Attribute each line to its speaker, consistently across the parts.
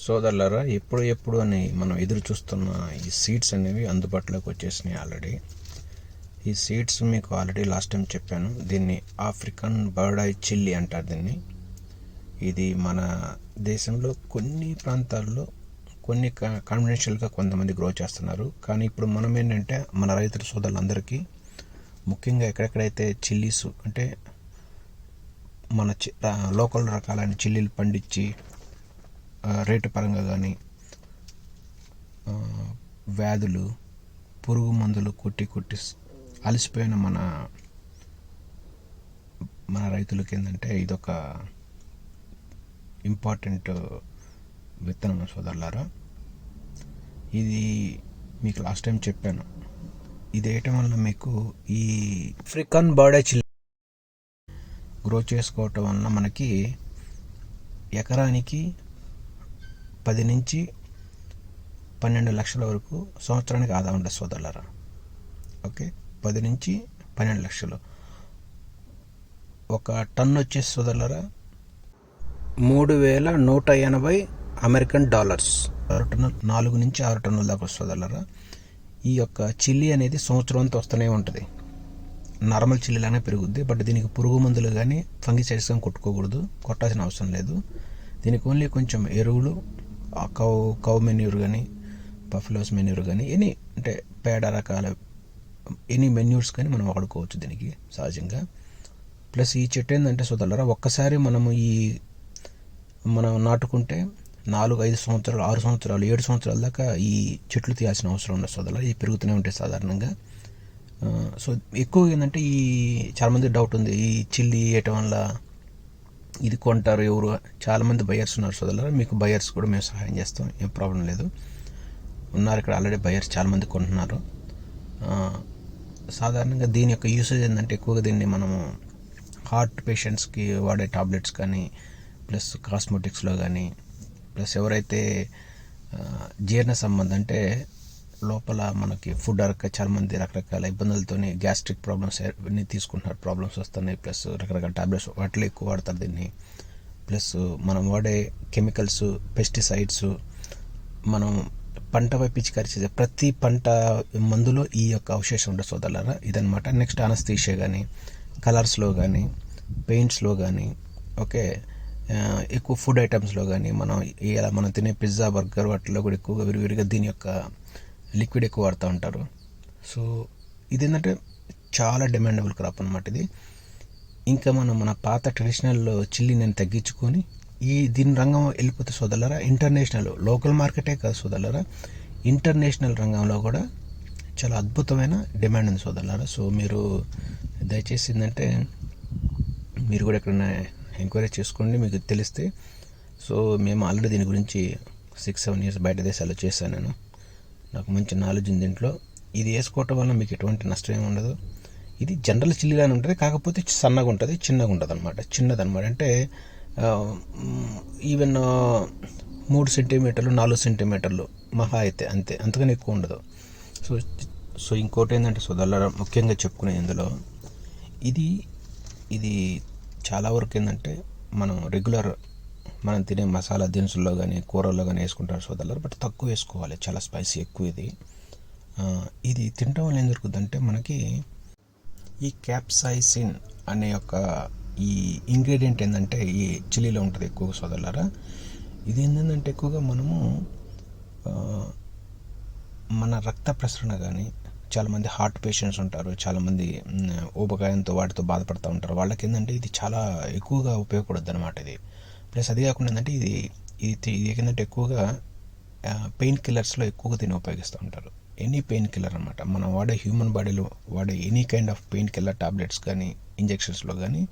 Speaker 1: సోదరులరా ఎప్పుడు ఎప్పుడు అని మనం ఎదురు చూస్తున్న ఈ సీడ్స్ అనేవి అందుబాటులోకి వచ్చేసినాయి ఆల్రెడీ ఈ సీడ్స్ మీకు ఆల్రెడీ లాస్ట్ టైం చెప్పాను. దీన్ని ఆఫ్రికన్ బర్డ్ ఐ చిల్లీ అంటారు దీన్ని. ఇది మన దేశంలో కొన్ని ప్రాంతాల్లో కొన్ని కాన్ఫిడెన్షియల్గా కొంతమంది గ్రో చేస్తున్నారు. కానీ ఇప్పుడు మనం ఏంటంటే మన రైతుల సోదరులందరికీ ముఖ్యంగా ఎక్కడెక్కడైతే చిల్లీస్ అంటే మన చి- లోకల్ రకాలైన చిల్లీలు పండించి రేటు పరంగా కానీ వ్యాధులు పురుగు మందులు కొట్టి కొట్టి అలసిపోయిన మన మన రైతులకి ఏంటంటే ఇదొక ఇంపార్టెంట్ విత్తనం సోదరులారా. ఇది మీకు లాస్ట్ టైం చెప్పాను. ఇది వేయటం వల్ల మీకు ఈ ఫ్రికన్ బర్డే చిల్ గ్రో చేసుకోవటం వల్ల మనకి ఎకరానికి పది నుంచి పన్నెండు లక్షల వరకు సంవత్సరానికి ఆదా ఉంటుంది సోదరులరా. ఓకే? పది నుంచి పన్నెండు లక్షలు. ఒక టన్ వచ్చేసి సోదరులరా మూడు వేల నూట ఎనభై అమెరికన్ డాలర్స్. ఆరు టన్నులు నాలుగు నుంచి ఆరు టన్నుల దాకా వస్తుందల్లరా ఈ యొక్క చిల్లి అనేది సంవత్సరం అంతా వస్తూనే ఉంటుంది. నార్మల్ చిల్లిలానే పెరుగుద్ది బట్ దీనికి పురుగు మందులు కానీ ఫంగిసైడ్స్ కానీ కొట్టుకోకూడదు కొట్టాల్సిన అవసరం లేదు. దీనికి ఓన్లీ కొంచెం ఎరువులు కౌ కౌ మెన్యూర్ కానీ బఫలోస్ మెన్యూర్ కానీ ఎనీ అంటే పేడ రకాల ఎనీ మెన్యూర్స్ కానీ మనం వాడుకోవచ్చు దీనికి సహజంగా. ప్లస్ ఈ చెట్టు ఏంటంటే సోదరులరా ఒక్కసారి మనము ఈ మనం నాటుకుంటే నాలుగు ఐదు సంవత్సరాలు ఆరు సంవత్సరాలు ఏడు సంవత్సరాల దాకా ఈ చెట్లు తీయాల్సిన అవసరం ఉండదు సోదరులు ఇవి పెరుగుతూనే ఉంటాయి సాధారణంగా. సో ఎక్కువ ఏంటంటే ఈ చాలామంది డౌట్ ఉంది. ఈ చిల్లి వేయటం వల్ల ఇది కొంటారు ఎవరు చాలామంది బయర్స్ ఉన్నారు సోదరులు మీకు బయర్స్ కూడా మేము సహాయం చేస్తాం ఏం ప్రాబ్లం లేదు. ఉన్నారు ఇక్కడ ఆల్రెడీ బయర్స్ చాలామంది కొంటున్నారు. సాధారణంగా దీని యొక్క యూసేజ్ ఏంటంటే ఎక్కువగా దీన్ని మనము హార్ట్ పేషెంట్స్కి వాడే టాబ్లెట్స్ కానీ ప్లస్ కాస్మెటిక్స్లో కానీ ప్లస్ ఎవరైతే జీర్ణ సంబంధం అంటే లోపల మనకి ఫుడ్ అరక చాలా మంది రకరకాల ఇబ్బందులతోని గ్యాస్ట్రిక్ ప్రాబ్లమ్స్ అన్నీ తీసుకుంటున్నారు. ప్రాబ్లమ్స్ వస్తున్నాయి. ప్లస్ రకరకాల టాబ్లెట్స్ వాటిలో ఎక్కువ వాడతారు దీన్ని. ప్లస్ మనం వాడే కెమికల్స్ పెస్టిసైడ్స్ మనం పంట పై పిచికారి చేసే ప్రతి పంట మందులో ఈ యొక్క అవశేషం ఉండదు సోదరులారా ఇదనమాట నెక్స్ట్ అనస్థీషియా కానీ కలర్స్లో కానీ పెయింట్స్లో కానీ ఓకే ఎక్కువ ఫుడ్ ఐటమ్స్లో కానీ మనం ఇలా మనం తినే పిజ్జా బర్గర్ వాటిలో కూడా ఎక్కువగా విరివిరిగా దీని యొక్క లిక్విడ్ ఎక్కువ వాడుతూ ఉంటారు. సో ఇది ఏంటంటే చాలా డిమాండబుల్ క్రాప్ అనమాట ఇది. ఇంకా మనం మన పాత ట్రెడిషనల్ చిల్లీ నేను తగ్గించుకొని ఈ దీని రంగం వెళ్ళిపోతే సోదరులరా ఇంటర్నేషనల్ లోకల్ మార్కెటే కాదు సోదరులరా ఇంటర్నేషనల్ రంగంలో కూడా చాలా అద్భుతమైన డిమాండ్ ఉంది సోదరులారా. సో మీరు దయచేసి ఏంటంటే మీరు కూడా ఎక్కడైనా ఎంక్వైరీ చేసుకోండి మీకు తెలిస్తే. సో మేము ఆల్రెడీ దీని గురించి సిక్స్ సెవెన్ ఇయర్స్ బయట దేశాల్లో చేశాను నేను. నాకు మంచి నాలెడ్జ్ ఉంది దీంట్లో ఇది వేసుకోవటం వల్ల మీకు ఎటువంటి నష్టం ఏమి ఉండదు. ఇది జనరల్ చిల్లీలానే ఉంటుంది. కాకపోతే సన్నగా ఉంటుంది చిన్నగా ఉంటుంది అనమాట చిన్నది అనమాట అంటే ఈవెన్ మూడు సెంటీమీటర్లు నాలుగు సెంటీమీటర్లు మహా అయితే అంతే. అంతకని ఎక్కువ ఉండదు. సో సో ఇంకోటి ఏంటంటే సోదరుల ముఖ్యంగా చెప్పుకునే ఇందులో ఇది ఇది చాలా వరకు ఏంటంటే మనం రెగ్యులర్ మనం తినే మసాలా దినుసుల్లో కానీ కూరల్లో కానీ వేసుకుంటారు సోదరులు బట్ తక్కువ వేసుకోవాలి. చాలా స్పైసీ ఎక్కువ ఇది. ఇది తినడం వల్ల ఏం జరుగుతుందంటే మనకి ఈ క్యాప్సైసిన్ అనే ఒక ఈ ఇంగ్రీడియంట్ ఏంటంటే ఈ చిల్లీలో ఉంటుంది ఎక్కువ సోదరులారా. ఇది ఏంటంటే ఎక్కువగా మనము మన రక్త ప్రసరణ కానీ చాలామంది హార్ట్ పేషెంట్స్ ఉంటారు. చాలామంది ఊబకాయంతో వాటితో బాధపడుతూ ఉంటారు. వాళ్ళకి ఏంటంటే ఇది చాలా ఎక్కువగా ఉపయోగపడుద్ది అనమాట ఇది. ప్లస్ అది కాకుండా ఏంటంటే ఇది ఇది ఏంటంటే ఎక్కువగా పెయిన్ కిల్లర్స్లో ఎక్కువగా దీన్ని ఉపయోగిస్తూ ఉంటారు. ఎనీ పెయిన్ కిల్లర్ అనమాట మనం వాడే హ్యూమన్ బాడీలో వాడే any kind of pain killer tablets కానీ ఇంజెక్షన్స్లో కానీ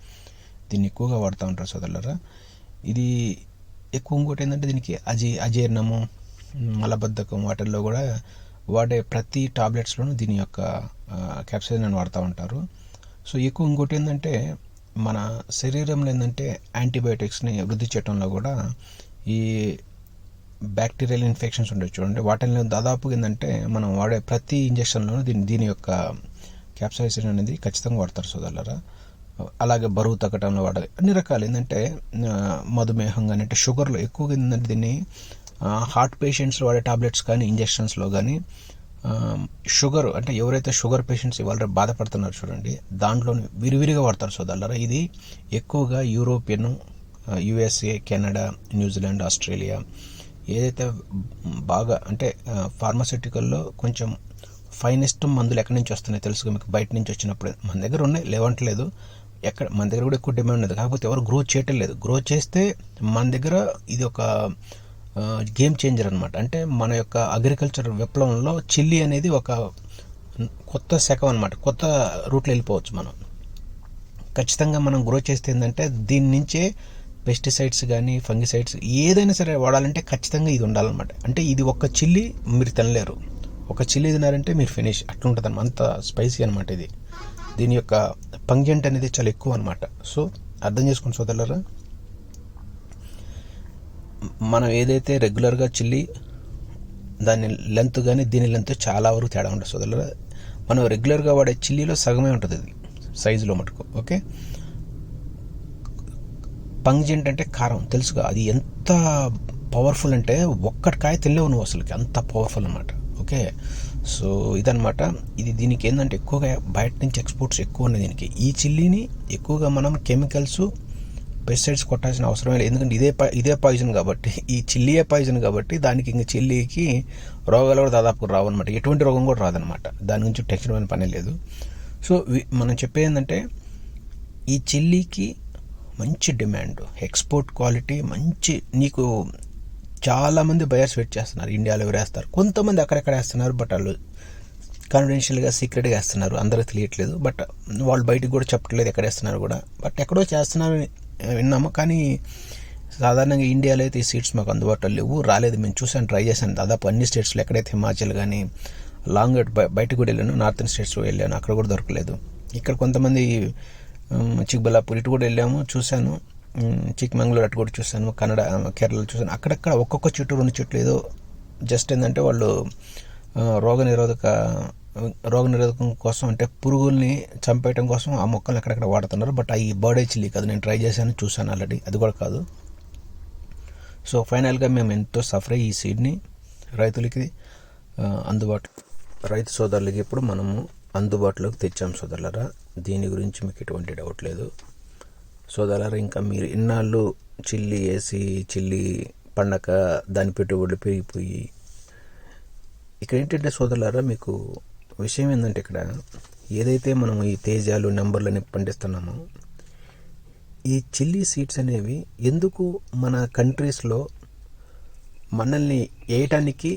Speaker 1: దీన్ని ఎక్కువగా వాడుతూ ఉంటారు సోదరులరా. ఇది ఎక్కువ ఇంకోటి ఏంటంటే దీనికి అజీ అజీర్ణము మలబద్ధకం వాటిల్లో కూడా వాడే ప్రతి టాబ్లెట్స్లోనూ దీని యొక్క క్యాప్సిన్ అని వాడుతూ ఉంటారు. సో ఎక్కువ ఇంకోటి ఏంటంటే మన శరీరంలో ఏంటంటే యాంటీబయాటిక్స్ని వృద్ధి చేయడంలో కూడా ఈ బ్యాక్టీరియల్ ఇన్ఫెక్షన్స్ ఉండొచ్చు. చూడండి వాటిని దాదాపు ఏంటంటే మనం వాడే ప్రతి ఇంజక్షన్లోనూ దీని దీని యొక్క క్యాప్సైసిన్ అనేది ఖచ్చితంగా వాడతారు సోదరులరా. అలాగే బరువు తగ్గటంలో వాడాలి. అన్ని రకాలు ఏంటంటే మధుమేహం కానీ అంటే షుగర్లో ఎక్కువగా ఏంటంటే దీన్ని హార్ట్ పేషెంట్స్ వాడే టాబ్లెట్స్ కానీ ఇంజెక్షన్స్లో కానీ షుగర్ అంటే ఎవరైతే షుగర్ పేషెంట్స్ ఇవాళ బాధపడుతున్నారు చూడండి దాంట్లో విరివిరిగా వాడతారు సోదరులారా. ఇది ఎక్కువగా European USA Canada New Zealand Australia ఏదైతే బాగా అంటే ఫార్మాసిటికల్లో కొంచెం ఫైనెస్ట్ మందులు ఎక్కడి నుంచి వస్తున్నాయి తెలుసుగా మీకు బయట నుంచి వచ్చినప్పుడు. మన దగ్గర ఉన్నాయి లేవంటలేదు. ఎక్కడ మన దగ్గర కూడా ఎక్కువ డిమాండ్ ఉంది కాకపోతే ఎవరు గ్రో చేయటం లేదు. గ్రో చేస్తే మన దగ్గర ఇది ఒక గేమ్ చేంజర్ అనమాట అంటే మన యొక్క అగ్రికల్చర్ విప్లవంలో చిల్లీ అనేది ఒక కొత్త శకం అనమాట కొత్త రూట్లో వెళ్ళిపోవచ్చు మనం. ఖచ్చితంగా మనం గ్రో చేస్తే ఏంటంటే దీని నుంచే పెస్టిసైడ్స్ కానీ ఫంగిసైడ్స్ ఏదైనా సరే వాడాలంటే ఖచ్చితంగా ఇది ఉండాలన్నమాట. అంటే ఇది ఒక చిల్లీ మీరు తినలేరు. ఒక చిల్లీ తినారంటే మీరు ఫినిష్. అట్లా ఉంటుంది అంత స్పైసీ అనమాట ఇది. దీని యొక్క పంజెంట్ అనేది చాలా ఎక్కువ అనమాట సో అర్థం చేసుకుని సోదరులరా మనం ఏదైతే రెగ్యులర్గా చిల్లి దాని లెంత్ కానీ దీని లెంత్ చాలా వరకు తేడా ఉంటుంది సోదరులరా. మనం రెగ్యులర్గా వాడే చిల్లీలో సగమే ఉంటుంది ఇది సైజులో మటుకు ఓకే? పంగ్జెంట్ అంటే కారం తెలుసుగా అది ఎంత పవర్ఫుల్ అంటే ఒక్కటి కాయ తెలియవు నువ్వు అసలుకి అంత పవర్ఫుల్ అనమాట ఓకే? సో ఇదనమాట ఇది దీనికి ఏంటంటే ఎక్కువగా బయట నుంచి ఎక్స్పోర్ట్స్ ఎక్కువ ఉన్నాయి దీనికి. ఈ చిల్లీని ఎక్కువగా మనం కెమికల్స్ పెస్టిసైడ్స్ కొట్టాల్సిన అవసరం లేదు. ఎందుకంటే ఇదే ఇదే పాయిజన్ కాబట్టి ఈ చిల్లియే పాయిజన్ కాబట్టి దానికి ఇంక చిల్లీకి రోగాలు కూడా దాదాపు రావు అనమాట ఎటువంటి రోగం కూడా రాదనమాట దాని గురించి టెన్షన్ అయిన పని లేదు. సో మనం చెప్పేది ఏంటంటే ఈ చిల్లీకి మంచి డిమాండ్ ఎక్స్పోర్ట్ క్వాలిటీ మంచి నీకు చాలామంది బయర్స్ వెయిట్ చేస్తున్నారు. ఇండియాలో వేస్తారు? కొంతమంది అక్కడెక్కడ వేస్తున్నారు? బట్ వాళ్ళు కాన్ఫిడెన్షియల్గా సీక్రెట్గా వేస్తున్నారు. అందరూ తెలియట్లేదు. బట్ వాళ్ళు బయటకు కూడా చెప్పట్లేదు ఎక్కడ వేస్తున్నారు కూడా. బట్ ఎక్కడో చేస్తున్నారు విన్నాము? కానీ సాధారణంగా ఇండియాలో అయితే ఈ సీట్స్ మాకు అందుబాటులో లేవు. రాలేదు. మేము చూసాను ట్రై చేశాను దాదాపు అన్ని స్టేట్స్లో ఎక్కడైతే హిమాచల్ కానీ లాంగ్ బయటకు కూడా వెళ్ళాను. నార్థన్ స్టేట్స్లో వెళ్ళాను. అక్కడ కూడా దొరకలేదు. ఇక్కడ కొంతమంది చిక్బల్లాపూర్ ఇటు కూడా వెళ్ళాము చూశాను. చిక్మంగళూరు అటు కూడా చూశాను. కన్నడ కేరళ చూశాను. అక్కడక్కడ ఒక్కొక్క చెట్టు రెండు చెట్లు ఏదో జస్ట్ ఏంటంటే వాళ్ళు రోగ నిరోధక రోగ నిరోధకం కోసం అంటే పురుగుల్ని చంపేయటం కోసం ఆ మొక్కలు ఎక్కడెక్కడ వాడుతున్నారు. బట్ అవి బర్డే చిల్లీ కాదు నేను ట్రై చేశాను చూశాను ఆల్రెడీ. అది కూడా కాదు. సో ఫైనల్గా మేము ఎంతో సఫర్ అయ్యి ఈ సీడ్ని రైతులకి అందుబాటు రైతు సోదరులకి ఇప్పుడు మనము అందుబాటులోకి తెచ్చాం సోదరులరా. దీని గురించి మీకు ఎటువంటి డౌట్ లేదు. సోదరులరా ఇంకా మీరు ఇన్నాళ్ళు చిల్లి వేసి చిల్లి పండక దాని పెట్టుబడులు పెరిగిపోయి ఇక్కడ ఏంటంటే సోదరులారా మీకు విషయం ఏంటంటే ఇక్కడ ఏదైతే మనం ఈ తేజాలు నెంబర్లని పండిస్తున్నామో ఈ చిల్లీ సీడ్స్ అనేవి ఎందుకు మన కంట్రీస్లో మనల్ని వేయటానికి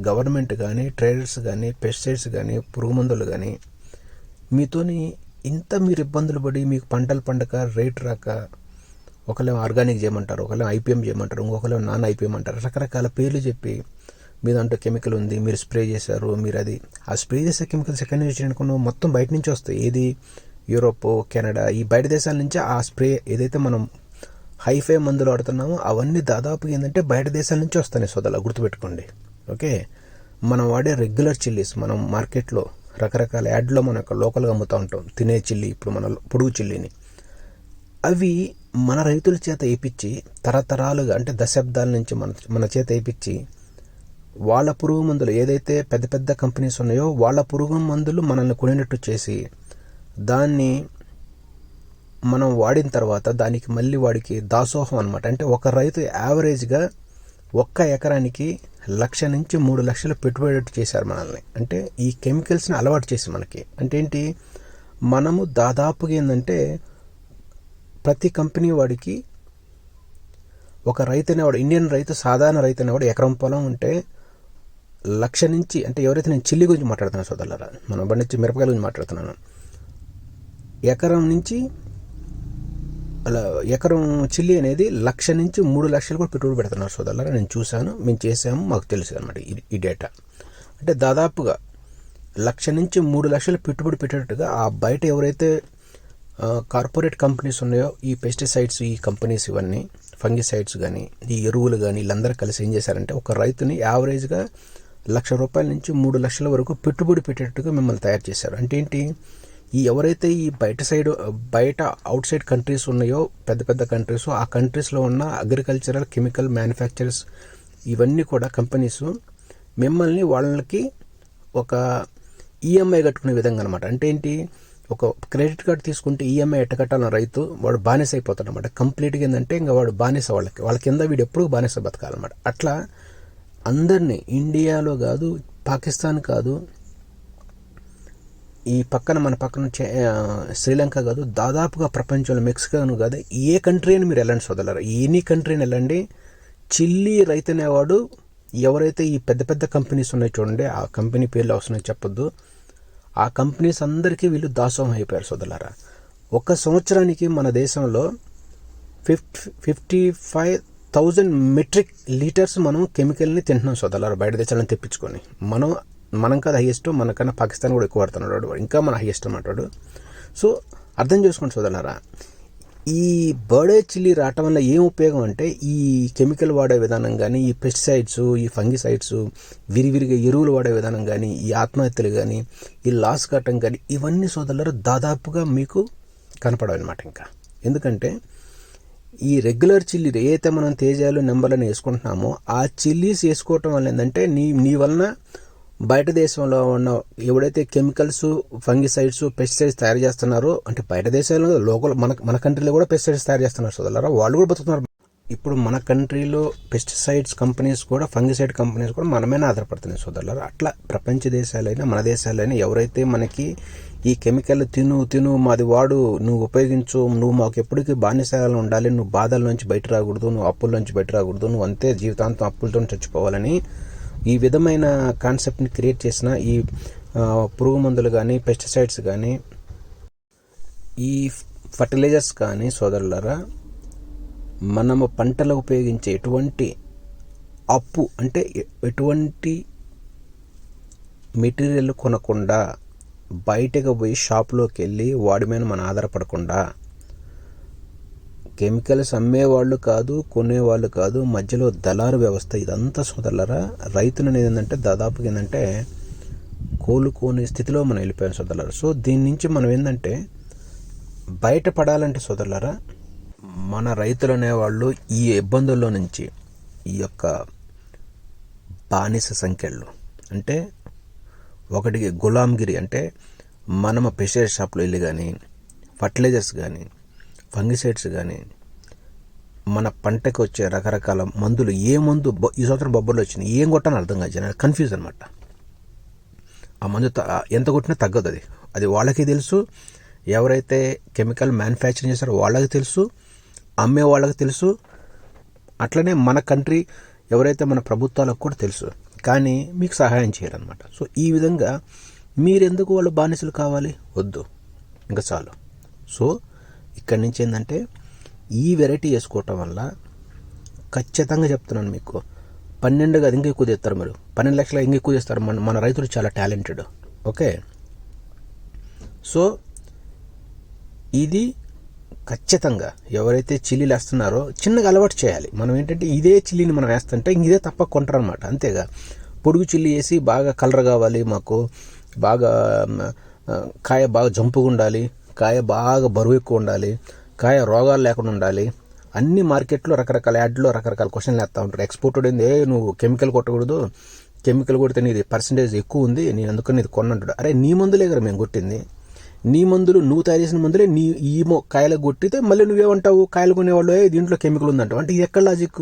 Speaker 1: గవర్నమెంట్ కానీ ట్రేడర్స్ కానీ పెస్టిసైడ్స్ కానీ పురుగు మందులు కానీ మీతోని ఇంత మీరు ఇబ్బందులు పడి మీకు పంటలు పండక రేట్ రాక ఒకళ్ళేమో ఆర్గానిక్ చేయమంటారు ఒకళ్ళేమో ఐపీఎం చేయమంటారు ఇంకొకళ్ళేమో నాన్ ఐపీఎం అంటారు రకరకాల పేర్లు చెప్పి మీ దాంట్లో కెమికల్ ఉంది మీరు స్ప్రే చేశారు మీరు అది ఆ స్ప్రే చేసే కెమికల్స్ సెకండ్ నుంచి వచ్చినాయి మొత్తం బయట నుంచి వస్తాయి. ఏది? యూరోప్ కెనడా ఈ బయట దేశాల నుంచి ఆ స్ప్రే ఏదైతే మనం హైఫై మందులు వాడుతున్నామో అవన్నీ దాదాపు ఏంటంటే బయట దేశాల నుంచి వస్తాయి సోదల గుర్తుపెట్టుకోండి. ఓకే? మనం వాడే రెగ్యులర్ చిల్లీస్ మనం మార్కెట్లో రకరకాల యాడ్లో మన యొక్క లోకల్గా అమ్ముతూ ఉంటాం. తినే చిల్లీ ఇప్పుడు మన పొడుగు చిల్లీని. అవి మన రైతుల చేత వేయించి తరతరాలుగా అంటే దశాబ్దాల నుంచి మన మన చేత వేయించి వాళ్ళ పురుగు మందులు ఏదైతే పెద్ద పెద్ద కంపెనీస్ ఉన్నాయో వాళ్ళ పురుగు మందులు మనల్ని కొనినట్టు చేసి దాన్ని మనం వాడిన తర్వాత దానికి మళ్ళీ వాడికి దాసోహం అనమాట అంటే ఒక రైతు యావరేజ్గా ఒక్క ఎకరానికి లక్ష నుంచి మూడు లక్షలు పెట్టుబడి చేశారు మనల్ని. అంటే ఈ కెమికల్స్ని అలవాటు చేసి మనకి. అంటే ఏంటి? మనము దాదాపుగా ఏంటంటే ప్రతి కంపెనీ వాడికి ఒక రైతు అనేవాడు ఇండియన్ రైతు సాధారణ రైతు అనేవాడు ఎకరం పొలం ఉంటే లక్ష నుంచి అంటే ఎవరైతే నేను చిల్లి గురించి మాట్లాడుతున్నాను సోదరులరా మనం పండించి మిరపకాయల గురించి మాట్లాడుతున్నాను. ఎకరం నుంచి అలా ఎకరం చిల్లి అనేది లక్ష నుంచి మూడు లక్షలు కూడా పెట్టుబడి పెడుతున్నారు సోదరులరా. నేను చూశాను మేము చేసాము మాకు తెలుసు అనమాట ఈ డేటా. అంటే దాదాపుగా లక్ష నుంచి మూడు లక్షలు పెట్టుబడి పెట్టేటట్టుగా ఆ బయట ఎవరైతే కార్పొరేట్ కంపెనీస్ ఉన్నాయో ఈ పెస్టిసైడ్స్ ఈ కంపెనీస్ ఇవన్నీ ఫంగిసైడ్స్ కానీ ఈ ఎరువులు కానీ వీళ్ళందరూ కలిసి ఏం చేశారంటే ఒక రైతుని యావరేజ్గా లక్ష రూపాయల నుంచి మూడు లక్షల వరకు పెట్టుబడి పెట్టేట్టుగా మిమ్మల్ని తయారు చేశారు. అంటే ఏంటి? ఈ ఎవరైతే ఈ బయట సైడ్ బయట అవుట్ సైడ్ కంట్రీస్ ఉన్నాయో పెద్ద పెద్ద కంట్రీస్ ఆ కంట్రీస్లో ఉన్న అగ్రికల్చరల్ కెమికల్ మ్యానుఫ్యాక్చరర్స్ ఇవన్నీ కూడా కంపెనీస్ మిమ్మల్ని వాళ్ళకి ఒక ఈఎంఐ కట్టుకునే విధంగా అనమాట అంటే ఏంటి? ఒక క్రెడిట్ కార్డు తీసుకుంటే ఈఎంఐ ఎట్ట కట్టాలన్న రైతు వాడు బానిస అయిపోతాడు అనమాట కంప్లీట్గా ఏంటంటే ఇంకా వాడు బానిస వాళ్ళకి వాళ్ళ కింద వీడు ఎప్పుడు బానిస బతకాలన్నమాట. అట్లా అందరినీ ఇండియాలో కాదు పాకిస్తాన్ కాదు ఈ పక్కన మన పక్కన చే- శ్రీలంక కాదు దాదాపుగా ప్రపంచంలో మెక్సికోను కాదు ఏ కంట్రీ అని మీరు వెళ్ళండి సోదరులారా ఎనీ కంట్రీని వెళ్ళండి చిల్లీ రైతు అనేవాడు ఎవరైతే ఈ పెద్ద పెద్ద కంపెనీస్ ఉన్నాయి చూడండి ఆ కంపెనీ పేర్లు అవసరం చెప్పొద్దు ఆ కంపెనీస్ అందరికీ వీళ్ళు దాసోహం అయిపోయారు సోదరులారా. ఒక సంవత్సరానికి మన దేశంలో fifty fifty five thousand metric litres మనం కెమికల్ని తింటున్నాం సోదరులారా బయట దేశాలను తెప్పించుకొని. మనం మనం కదా హైయెస్ట్ మనకన్నా పాకిస్తాన్ కూడా ఎక్కువ వాడుతున్నాడు ఇంకా మన హైయెస్ట్ అన్నమాట సో అర్థం చేసుకోండి సోదరులారా ఈ బర్డే చిల్లీ రావటం వల్ల ఏం ఉపయోగం అంటే ఈ కెమికల్ వాడే విధానం కానీ ఈ పెస్టిసైడ్స్ ఈ ఫంగిసైడ్స్ విరివిరిగా ఎరువులు వాడే విధానం కానీ ఈ ఆత్మహత్యలు కానీ ఈ లాస్ కట్టడం కానీ ఇవన్నీ సోదరులారా దాదాపుగా మీకు కనపడవన్నమాట ఇంకా. ఎందుకంటే ఈ రెగ్యులర్ చిల్లీలు ఏదైతే మనం తేజాలు నెంబర్లను వేసుకుంటున్నామో ఆ చిల్లీస్ వేసుకోవటం వల్ల ఏంటంటే నీ నీ వలన బయట దేశంలో ఉన్న ఎవడైతే కెమికల్స్ ఫంగిసైడ్స్ పెస్టిసైడ్స్ తయారు చేస్తున్నారో అంటే బయట దేశాల్లో లోకల్ మన మన కంట్రీలో కూడా పెస్టిసైడ్స్ తయారు చేస్తున్నారు సోదరులారా వాళ్ళు కూడా బతుకుతున్నారు. ఇప్పుడు మన కంట్రీలో పెస్టిసైడ్స్ కంపెనీస్ కూడా ఫంగిసైడ్ కంపెనీస్ కూడా మనమైనా ఆధారపడుతున్నాయి సోదరులారా. అట్లా ప్రపంచ దేశాలైనా మన దేశాలైనా ఎవరైతే మనకి ఈ కెమికల్ తిను తిను మాది వాడు నువ్వు ఉపయోగించు నువ్వు మాకు ఎప్పటికీ బానిసగా ఉండాలి నువ్వు బాధల నుంచి బయట రాకూడదు నువ్వు అప్పుల నుంచి బయట రాకూడదు నువ్వు అంతే జీవితాంతం అప్పులతో చచ్చిపోవాలని ఈ విధమైన కాన్సెప్ట్ని క్రియేట్ చేసిన ఈ పురుగు మందులు కానీ పెస్టిసైడ్స్ కానీ ఈ ఫర్టిలైజర్స్ కానీ సోదరులరా మనము పంటలు ఉపయోగించే ఎటువంటి అప్పు అంటే ఎటువంటి మెటీరియల్ కొనకుండా బయటకు పోయి షాప్లోకి వెళ్ళి వాడి మీద మనం ఆధారపడకుండా. కెమికల్స్ అమ్మేవాళ్ళు కాదు కొనేవాళ్ళు కాదు మధ్యలో దళారు వ్యవస్థ ఇదంతా సోదరులరా రైతులు అనేది ఏంటంటే దాదాపుగా ఏంటంటే కోలుకోని స్థితిలో మనం వెళ్ళిపోయాం సోదరులరా. సో దీని నుంచి మనం ఏంటంటే బయటపడాలంటే సోదరులరా మన రైతులు అనేవాళ్ళు ఈ ఇబ్బందుల్లో నుంచి ఈ యొక్క బానిస సంఖ్యలు అంటే ఒకటికి గులాంగిరి అంటే మనము పెస్టిసైడ్ షాప్లో వెళ్ళి కానీ ఫర్టిలైజర్స్ కానీ ఫంగిసైడ్స్ కానీ మన పంటకు వచ్చే రకరకాల మందులు ఏ మందు బొ- ఈ సంవత్సరం బొబ్బర్లు వచ్చినాయి ఏం కొట్టని అర్థం కాదు జనాలు కన్ఫ్యూజ్ అనమాట ఆ మందు త- ఎంత కొట్టినా తగ్గదు అది. అది వాళ్ళకి తెలుసు ఎవరైతే కెమికల్ మ్యానుఫ్యాక్చరింగ్ చేస్తారో వాళ్ళకి తెలుసు అమ్మే వాళ్ళకి తెలుసు అట్లనే మన కంట్రీ ఎవరైతే మన ప్రభుత్వాలకు కూడా తెలుసు. కానీ మీకు సహాయం చేయాలన్నమాట సో ఈ విధంగా మీరెందుకు వాళ్ళు బానిసలు కావాలి? వద్దు. ఇంకా చాలు. సో ఇక్కడి నుంచి ఏంటంటే ఈ వెరైటీ వేసుకోవటం వల్ల ఖచ్చితంగా చెప్తున్నాను మీకు పన్నెండు కాదు ఇంకా ఎక్కువ చేస్తారు మీరు. పన్నెండు లక్షలు ఇంకా ఎక్కువ చేస్తారు. మన మన రైతులు చాలా టాలెంటెడ్. ఓకే? సో ఇది ఖచ్చితంగా ఎవరైతే చిల్లీలు వేస్తున్నారో చిన్నగా అలవాటు చేయాలి. మనం ఏంటంటే ఇదే చిల్లీని మనం వేస్తుంటే ఇదే తప్ప కొంటారనమాట అంతేగా. పొడుగు చిల్లి వేసి బాగా కలర్ కావాలి మాకు. బాగా కాయ బాగా జంపుగా ఉండాలి. కాయ బాగా బరువు ఎక్కువ ఉండాలి. కాయ రోగాలు లేకుండా ఉండాలి. అన్ని మార్కెట్లో రకరకాల యాడ్లో రకరకాల క్వశ్చన్లు వేస్తూ ఉంటారు. ఎక్స్పోర్టెడ్ ఏంది? ఏ నువ్వు కెమికల్ కొట్టకూడదు. కెమికల్ కొడితే నీది పర్సంటేజ్ ఎక్కువ ఉంది. నేను అందుకని ఇది కొన్నంటాడు అరే నీ మందులే కదా మేము కొట్టింది. నీ మందులు నువ్వు తయారు చేసిన మందులే నీ ఈ కాయలు కొట్టితే మళ్ళీ నువ్వేమంటావు? కాయలు కొనేవాళ్ళు "ఏ, దీంట్లో కెమికల్ ఉందంటావు అంటే ఇది ఎక్కడ లాజిక్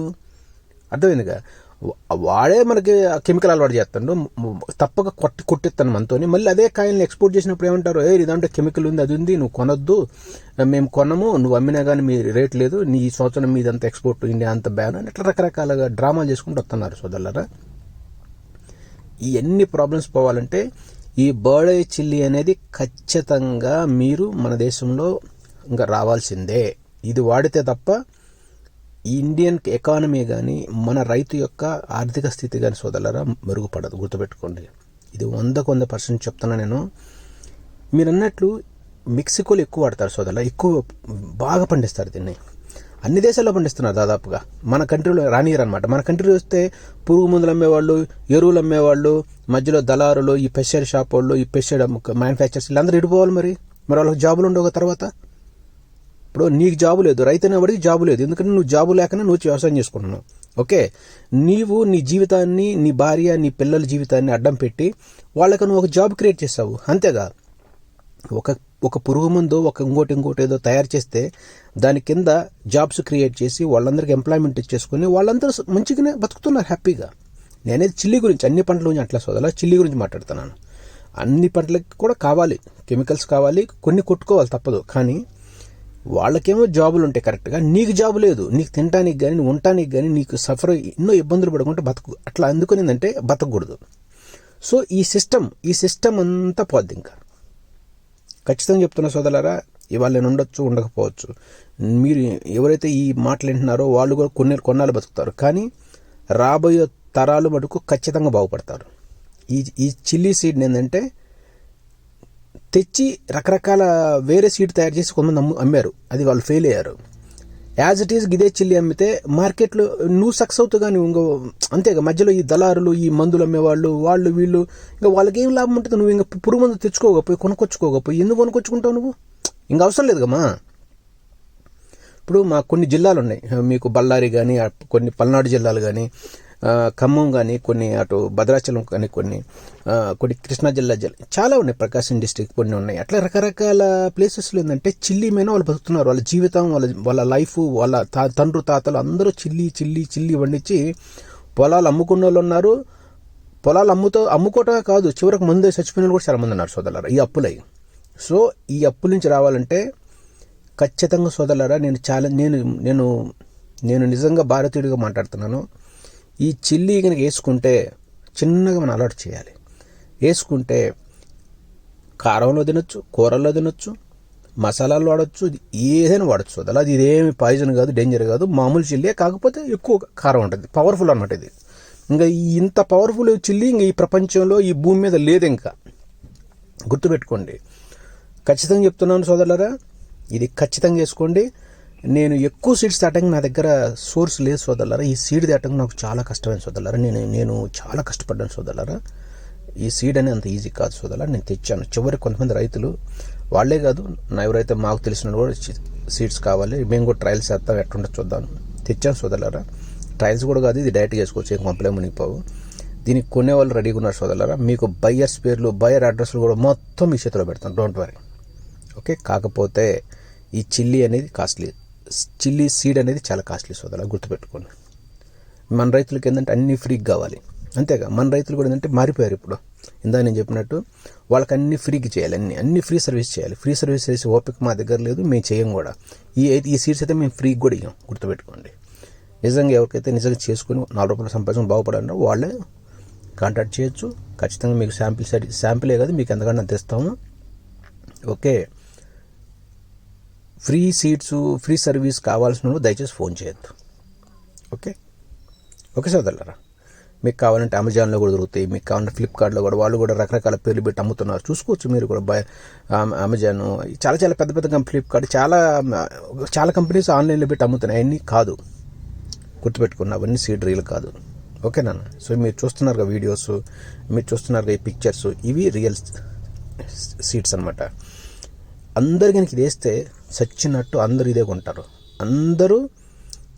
Speaker 1: అర్థమైందిగా? వాడే మనకి కెమికల్ అలవాటు చేస్తాడు. తప్పక కొట్టి కొట్టిస్తాను మనతోని. మళ్ళీ అదే కాయల్ని ఎక్స్పోర్ట్ చేసినప్పుడు ఏమంటారు? ఏ ఇదంటే కెమికల్ ఉంది అది ఉంది నువ్వు కొనొద్దు. మేము కొనము నువ్వు అమ్మినా కానీ మీ రేట్ లేదు. నీ ఈ సంవత్సరం మీదంత ఎక్స్పోర్ట్ ఇండియా అంత బ్యాన్ అని ఇట్లా రకరకాలుగా డ్రామాలు చేసుకుంటూ వస్తున్నారు సోదరులరా. ఇవన్నీ ప్రాబ్లమ్స్ పోవాలంటే ఈ బర్డే చిల్లీ అనేది ఖచ్చితంగా మీరు మన దేశంలో ఇంకా రావాల్సిందే. ఇది వాడితే తప్ప ఈ ఇండియన్ ఎకానమీ కానీ మన రైతు యొక్క ఆర్థిక స్థితి కానీ సోదరులరా మెరుగుపడదు. గుర్తుపెట్టుకోండి. ఇది వందకు వంద పర్సెంట్ చెప్తున్నా నేను. మీరు అన్నట్లు మెక్సికోలో ఎక్కువ వాడతారు సోదల ఎక్కువ బాగా పండిస్తారు దీన్ని. అన్ని దేశాల్లో పండిస్తున్నారు దాదాపుగా. మన కంట్రీలో రానియరు అనమాట మన కంట్రీలో వస్తే పురుగు మందులు అమ్మేవాళ్ళు ఎరువులు అమ్మేవాళ్ళు మధ్యలో దళారులు ఈ పెషర్ షాప్ వాళ్ళు ఈ పెషర్ మ్యానుఫ్యాక్చర్స్ వీళ్ళందరూ ఇడిపోవాలి మరి. మరి వాళ్ళకి జాబులు ఉండవు తర్వాత? ఇప్పుడు నీకు జాబు లేదు రైతు అనేవాడికి జాబు లేదు. ఎందుకంటే నువ్వు జాబు లేకనే నువ్వు వ్యవసాయం చేసుకుంటున్నావు. ఓకే? నీవు నీ జీవితాన్ని నీ భార్య నీ పిల్లల జీవితాన్ని అడ్డం పెట్టి వాళ్ళకి నువ్వు ఒక జాబ్ క్రియేట్ చేస్తావు. అంతేగా? ఒక ఒక పురుగు మందు ఒక ఇంకోటి ఇంకోటి ఏదో తయారు చేస్తే దాని కింద జాబ్స్ క్రియేట్ చేసి వాళ్ళందరికీ ఎంప్లాయ్మెంట్ ఇచ్చేసుకుని వాళ్ళందరూ మంచిగానే బతుకుతున్నారు హ్యాపీగా. నేనేది చిల్లీ గురించి అన్ని పంటల గురించి అట్లా సోదలా చిల్లీ గురించి మాట్లాడుతున్నాను. అన్ని పంటలకి కూడా కావాలి కెమికల్స్ కావాలి కొన్ని కొట్టుకోవాలి తప్పదు కానీ వాళ్ళకేమో జాబులు ఉంటాయి కరెక్ట్గా. నీకు జాబు లేదు నీకు తినడానికి కానీ ఉండటానికి కానీ నీకు సఫర్ ఎన్నో ఇబ్బందులు పడుకుంటే బతుకు అట్లా అందుకునేందంటే బతకూడదు. సో ఈ సిస్టమ్ ఈ సిస్టమ్ అంతా పోద్ది ఇంకా. ఖచ్చితంగా చెప్తున్న సోదరులారా ఇవాళ నేను ఉండొచ్చు ఉండకపోవచ్చు. మీరు ఎవరైతే ఈ మాటలు వింటున్నారో వాళ్ళు కూడా కొన్ని కొన్నాళ్ళు బతుకుతారు. కానీ రాబోయే తరాలు మటుకు ఖచ్చితంగా బాగుపడతారు. ఈ ఈ చిల్లీ సీడ్ ఏంటంటే తెచ్చి రకరకాల వేరే సీడ్ తయారు చేసి కొంతమంది అమ్మారు. అది వాళ్ళు ఫెయిల్ అయ్యారు. యాజ్ ఇట్ ఈస్ ఇదే చిల్లి అమ్మితే మార్కెట్లో నువ్వు సక్సెస్ అవుతావు కానీ ఇంకో అంతేగా మధ్యలో ఈ దళారులు ఈ మందులు అమ్మేవాళ్ళు వాళ్ళు వీళ్ళు ఇంకా వాళ్ళకి ఏం లాభం ఉంటుంది? నువ్వు ఇంకా పురుగు మందు తెచ్చుకోకపోయి కొనుక్కొచ్చుకోకపోయి ఎందుకు కొనుక్కొచ్చుకుంటావు నువ్వు? ఇంకా అవసరం లేదు కమ్మా ఇప్పుడు మా కొన్ని జిల్లాలు ఉన్నాయి. మీకు బళ్ళారి కానీ కొన్ని పల్నాడు జిల్లాలు కానీ ఖమ్మం కానీ కొన్ని అటు భద్రాచలం కానీ కొన్ని కొన్ని కృష్ణా జిల్లా జిల్లా చాలా ఉన్నాయి. ప్రకాశం డిస్టిక్ కొన్ని ఉన్నాయి. అట్లా రకరకాల ప్లేసెస్లో ఏంటంటే చిల్లి మీద వాళ్ళు బతుకుతున్నారు. వాళ్ళ జీవితం వాళ్ళ వాళ్ళ లైఫ్ వాళ్ళ తా తండ్రు తాతలు అందరూ చిల్లి చిల్లి చిల్లి వండించి పొలాలు అమ్ముకున్న వాళ్ళు ఉన్నారు. పొలాలు అమ్ముతో అమ్ముకోవటమే కాదు చివరికి ముందే చచ్చిపోయిన కూడా చాలామంది ఉన్నారు సోదరులారా ఈ అప్పులై. సో ఈ అప్పుల నుంచి రావాలంటే ఖచ్చితంగా సోదరులారా నేను చాలా నేను నేను నేను నిజంగా భారతీయుడిగా మాట్లాడుతున్నాను. ఈ చిల్లీ కనుక వేసుకుంటే చిన్నగా మనం అలర్ట్ చేయాలి. వేసుకుంటే కారంలో తినొచ్చు కూరల్లో తినొచ్చు మసాలాలు వాడచ్చు ఏదైనా వాడచ్చు. అది ఇది ఇదేమి పాయిజన్ కాదు డేంజర్ కాదు. మామూలు చిల్లీ కాకపోతే ఎక్కువ కారం ఉంటుంది. పవర్ఫుల్ అనమాట ఇది. ఇంకా ఇంత పవర్ఫుల్ చిల్లీ ఇంకా ఈ ప్రపంచంలో ఈ భూమి మీద లేదు ఇంకా. గుర్తుపెట్టుకోండి. ఖచ్చితంగా చెప్తున్నాను సోదరులరా ఇది ఖచ్చితంగా వేసుకోండి. నేను ఎక్కువ సీడ్స్ తేటంగా నా దగ్గర సోర్స్ లేదు సోదరులారా. ఈ సీడ్ తేటంగా నాకు చాలా కష్టమైన సోదరులారా. నేను నేను చాలా కష్టపడ్డాను సోదరులారా. ఈ సీడ్ అనేది అంత ఈజీ కాదు సోదరులా నేను తెచ్చాను. చివరికి కొంతమంది రైతులు వాళ్ళే కాదు నా ఎవరైతే మాకు తెలిసిన కూడా సీడ్స్ కావాలి మేము కూడా ట్రయల్స్ చేస్తాం ఎట్టుండో చూద్దాం. తెచ్చాను సోదరులారా. ట్రయల్స్ కూడా కాదు ఇది డైరెక్ట్ చేసుకోవచ్చు. ఏం కంప్లైంట్ మునిగిపోవు. దీనికి కొనే వాళ్ళు రెడీగా ఉన్నారు సోదరులారా. మీకు బయ్యర్స్ పేర్లు బయ్యర్ అడ్రస్లు కూడా మొత్తం మీ చేతిలో పెడతాను. డోంట్ వరీ ఓకే కాకపోతే ఈ చిల్లీ అనేది కాస్ట్లీ చిల్లీ సీడ్ అనేది చాలా కాస్ట్లీ సోదరులా గుర్తుపెట్టుకోండి. మన రైతులకి ఏంటంటే అన్ని ఫ్రీగా కావాలి. అంతేగా మన రైతులు కూడా ఏంటంటే మారిపోయారు ఇప్పుడు. ఇందా నేను చెప్పినట్టు వాళ్ళకి అన్ని ఫ్రీకి చేయాలి అన్ని అన్ని ఫ్రీ సర్వీస్ చేయాలి. ఫ్రీ సర్వీస్ చేసే ఓపిక మా దగ్గర లేదు మేము చేయం కూడా. ఈ ఈ సీట్స్ అయితే మేము ఫ్రీకి కూడా ఇవ్వం గుర్తుపెట్టుకోండి. నిజంగా ఎవరికైతే నిజంగా చేసుకుని నాలుగు రూపాయల సంపాదించడం బాగుపడాలో వాళ్ళే కాంటాక్ట్ చేయొచ్చు. ఖచ్చితంగా మీకు శాంపిల్ సరి శాంపిలే కాదు మీకు ఎంతకన్నా తెస్తాము okay. Free seats free service కావాల్సిన దయచేసి ఫోన్ చేయొద్దు. ఓకే? ఓకే సోదరులరా? మీకు కావాలంటే అమెజాన్లో కూడా దొరుకుతాయి. మీకు కావాలంటే ఫ్లిప్కార్ట్లో కూడా వాళ్ళు కూడా రకరకాల పేర్లు పెట్టి అమ్ముతున్నారు. చూసుకోవచ్చు మీరు కూడా. బై అమెజాన్ చాలా చాలా పెద్ద పెద్ద కంపెనీ ఫ్లిప్కార్ట్ చాలా చాలా కంపెనీస్ ఆన్లైన్లో పెట్టి అమ్ముతున్నాయి. అన్నీ కాదు. గుర్తుపెట్టుకున్న అవన్నీ సీడ్ రీల్ కాదు. ఓకేనా సో మీరు చూస్తున్నారు వీడియోస్ మీరు చూస్తున్నారు ఈ పిక్చర్స్ ఇవి రియల్ సీట్స్ అనమాట అందరికీ ఇది వేస్తే చచ్చినట్టు అందరూ ఇదే కొంటారు. అందరూ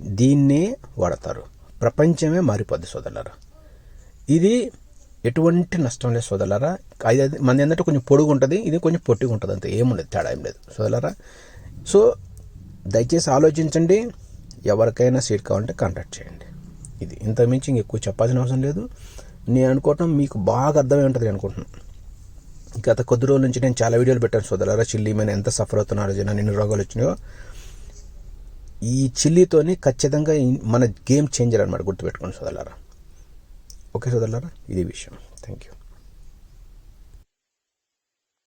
Speaker 1: దీన్నే వాడతారు. ప్రపంచమే మారిపోద్ది సోదరులారా. ఇది ఎటువంటి నష్టం లేదు సోదరులారా. అది మన ఏంటంటే కొంచెం పొడుగు ఉంటుంది ఇది కొంచెం పొట్టిగా ఉంటుంది అంతే. ఏముండదు తేడా ఏం లేదు సోదరులారా. సో దయచేసి ఆలోచించండి. ఎవరికైనా సీట్ కావాలంటే కాంటాక్ట్ చేయండి. ఇది ఇంతకుమించి మించి ఇంకెక్కువ చెప్పాల్సిన అవసరం లేదు. నేను అనుకోవటం మీకు బాగా అర్థమై ఉంటుంది అనుకుంటున్నాను. గత కొద్ది రోజుల నుంచి నేను చాలా వీడియోలు పెట్టాను సోదరులారా. చిల్లీ మీద ఎంత సఫర్ అవుతున్నారో జనాలు నిన్ను రోగాలు వచ్చినాయో. ఈ చిల్లీతోని ఖచ్చితంగా మన గేమ్ చేంజర్ అనమాట గుర్తుపెట్టుకోండి సోదరులారా. ఓకే సోదరులారా? ఇది విషయం. Thank you